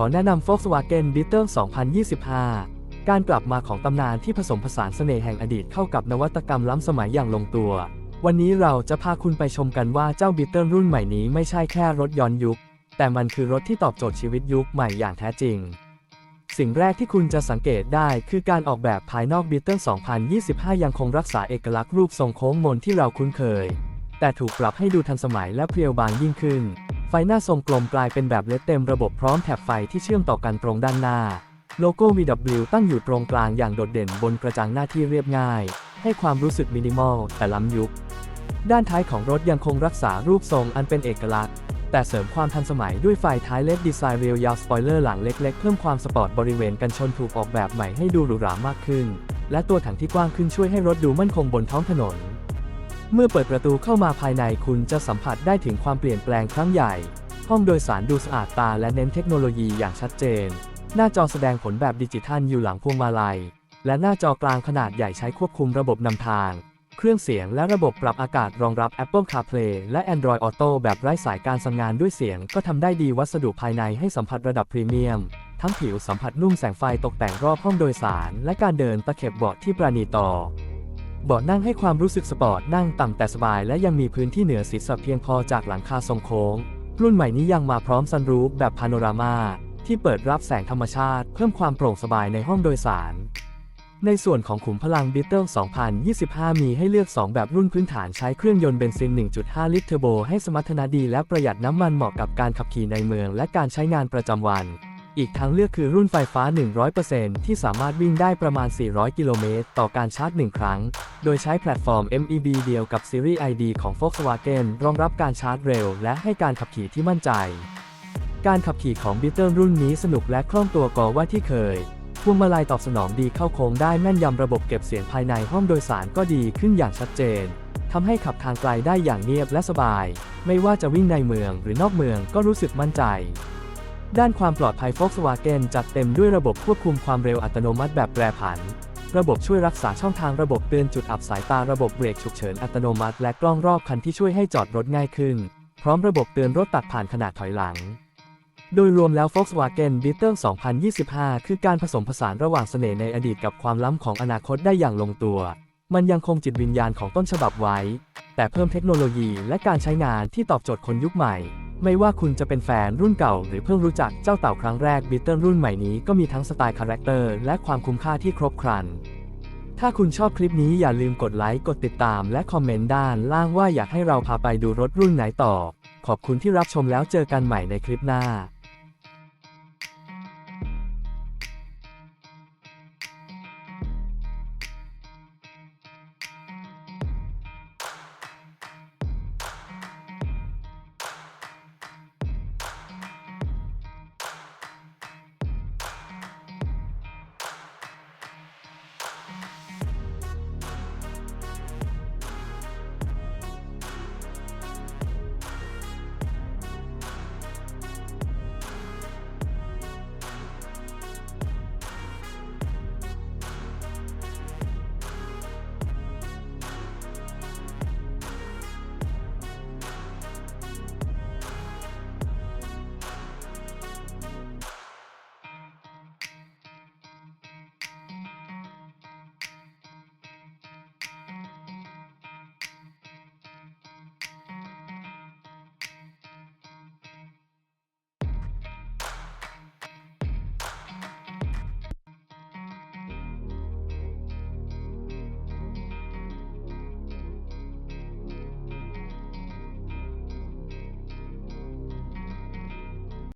ขอแนะนำ Volkswagen Beetle 2025 การกลับมาของตำนานที่ผสมผสานเสน่ห์แห่งอดีตเข้ากับนวัตกรรมล้ำสมัยอย่างลงตัว วันนี้เราจะพาคุณไปชมกันว่าเจ้า Beetle รุ่นใหม่นี้ไม่ใช่แค่รถย้อนยุค แต่มันคือรถที่ตอบโจทย์ชีวิตยุคใหม่อย่างแท้จริง สิ่งแรกที่คุณจะสังเกตได้คือการออกแบบภายนอก Beetle 2025 ยังคงรักษาเอกลักษณ์รูปทรงโค้งมนที่เราคุ้นเคย แต่ถูกปรับให้ดูทันสมัยและเพรียวบางยิ่งขึ้น ไฟหน้าทรงกลมกลายเป็นแบบเลดเต็มระบบพร้อมแถบไฟที่เชื่อมต่อกันตรงด้านหน้า โลโก้ VW ตั้งอยู่ตรงกลางอย่างโดดเด่นบนกระจังหน้าที่เรียบง่าย ให้ความรู้สึกมินิมอลแต่ล้ำยุค ด้านท้ายของรถยังคงรักษารูปทรงอันเป็นเอกลักษณ์ แต่เสริมความทันสมัยด้วยไฟท้ายเล็ดดีไซน์เรียวยาวสปอยเลอร์หลังเล็กๆ เพิ่มความสปอร์ตบริเวณกันชนถูกออกแบบใหม่ให้ดูหรูหรามากขึ้น และตัวถังที่กว้างขึ้นช่วยให้รถดูมั่นคงบนท้องถนน เมื่อเปิดประตูเข้ามาภายในคุณจะสัมผัสได้ถึงความเปลี่ยนแปลงครั้งใหญ่ ห้องโดยสารดูสะอาดตาและเน้นเทคโนโลยีอย่างชัดเจน หน้าจอแสดงผลแบบดิจิทัลอยู่หลังพวงมาลัย และหน้าจอกลางขนาดใหญ่ใช้ควบคุมระบบนำทาง เครื่องเสียงและระบบปรับอากาศรองรับ Apple CarPlay และ Android Auto แบบไร้สายการสั่งงานด้วยเสียง ก็ทำได้ดีวัสดุภายในให้สัมผัสระดับพรีเมียม ทั้งผิวสัมผัสนุ่มแสงไฟตกแต่งรอบห้องโดยสาร และการเดินตะเข็บเบาะที่ประณีตต่อ เบาะนั่งให้ความรู้สึกสปอร์ตนั่งต่ำแต่สบายและยังมีพื้นที่เหนือศีรษะเพียงพอจากหลังคาทรงโค้ง รุ่นใหม่นี้ยังมาพร้อมซันรูฟแบบพาโนรามาที่เปิดรับแสงธรรมชาติ เพิ่มความโปร่งสบายในห้องโดยสาร ในส่วนของขุมพลัง Beetle 2025 มีให้เลือก 2 แบบรุ่นพื้นฐานใช้เครื่องยนต์เบนซิน 1.5 ลิตรเทอร์โบให้สมรรถนะดีและประหยัดน้ำมันเหมาะกับการขับขี่ในเมืองและการใช้งานประจำวัน อีกทางเลือกคือรุ่นไฟฟ้า 100%ที่สามารถวิ่งได้ประมาณ 400 กิโลเมตร ต่อการชาร์จ 1 ครั้ง โดยใช้แพลตฟอร์ม MEB เดียวกับซีรีส์ ID ของ Volkswagen รองรับการชาร์จเร็ว และให้การขับขี่ที่มั่นใจ การขับขี่ของ Beetle รุ่นนี้สนุกและคล่องตัวกว่าที่เคยพวงมาลัยตอบสนองดีเข้าโค้งได้แม่นยำระบบเก็บเสียงภายในห้องโดยสารก็ดีขึ้นอย่างชัดเจนทำให้ขับทางไกลได้อย่างเงียบและสบาย ไม่ว่าจะวิ่งในเมืองหรือนอกเมืองก็รู้สึกมั่นใจ ด้านความปลอดภัย Volkswagen จัดเต็มด้วยระบบควบคุมความเร็วอัตโนมัติแบบแปรผัน ระบบช่วยรักษาช่องทางระบบเตือนจุดอับสายตาระบบเบรกฉุกเฉินอัตโนมัติ และกล้องรอบคันที่ช่วยให้จอดรถง่ายขึ้น พร้อมระบบเตือนรถตัดผ่านขนาดถอยหลัง โดยรวมแล้ว Volkswagen Beetle 2025 คือการผสมผสานระหว่างเสน่ห์ในอดีตกับความล้ำของอนาคตได้อย่างลงตัว มันยังคงจิตวิญญาณของต้นฉบับไว้ แต่เพิ่มเทคโนโลยีและการใช้งานที่ตอบโจทย์คนยุคใหม่ ไม่ว่าคุณจะเป็นแฟนรุ่นเก่าหรือเพิ่งรู้จักเจ้าเต่าครั้งแรกบิทเทิลรุ่นใหม่นี้ก็มีทั้งสไตล์คาแรคเตอร์และความคุ้มค่าที่ครบครัน ถ้าคุณชอบคลิปนี้อย่าลืมกดไลค์กดติดตามและคอมเมนต์ด้านล่างว่าอยากให้เราพาไปดูรถรุ่นไหนต่อ ขอบคุณที่รับชมแล้วเจอกันใหม่ในคลิปหน้า